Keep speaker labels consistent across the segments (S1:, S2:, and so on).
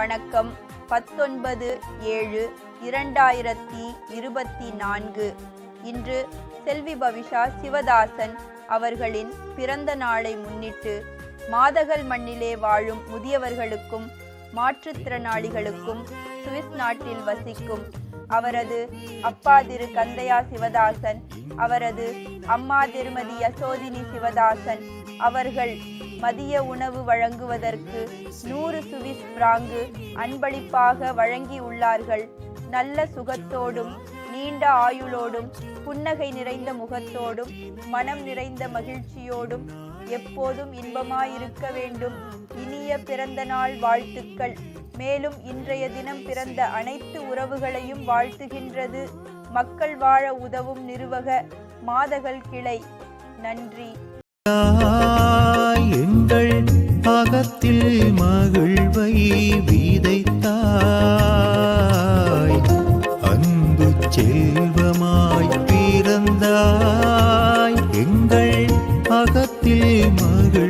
S1: வணக்கம். பத்தொன்பது ஏழு இரண்டாயிரத்தி இருபத்தி நான்கு. இன்று செல்வி பவிஷா சிவதாசன் அவர்களின் பிறந்த நாளை முன்னிட்டு மாதகல் மண்ணிலே வாழும் முதியவர்களுக்கும் மாற்றுத்திறனாளிகளுக்கும் சுவிஸ் நாட்டில் வசிக்கும் அவரது அப்பா திரு கந்தையா சிவதாசன் அவரது அம்மா திருமதி யசோதினி சிவதாசன் அவர்கள் மதிய உணவு வழங்குவதற்கு நூறு சுவிஸ் பிராங்கு அன்பளிப்பாக வழங்கியுள்ளார்கள் நல்ல சுகத்தோடும் நீண்ட ஆயுளோடும் புன்னகை நிறைந்த முகத்தோடும் மனம் நிறைந்த மகிழ்ச்சியோடும் எப்போதும் இன்பமாயிருக்க வேண்டும். இனிய பிறந்த நாள் வாழ்த்துக்கள். மேலும் இன்றைய தினம் பிறந்த அனைத்து உறவுகளையும் வாழ்த்துகின்றது. மக்கள் வாழ உதவும் நிறுவக மாதகள் கிளை. நன்றி.
S2: விதைத்தாய். அன்பு செல்வமாய் பிறந்தாய். எங்கள் அகத்தில் மகிழ்வை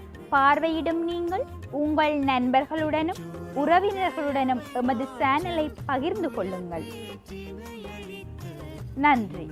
S3: பார்வையிடும் நீங்கள் உங்கள் நண்பர்களுடனும் உறவினர்களுடனும் எமது சேனலை பகிர்ந்து கொள்ளுங்கள். நன்றி.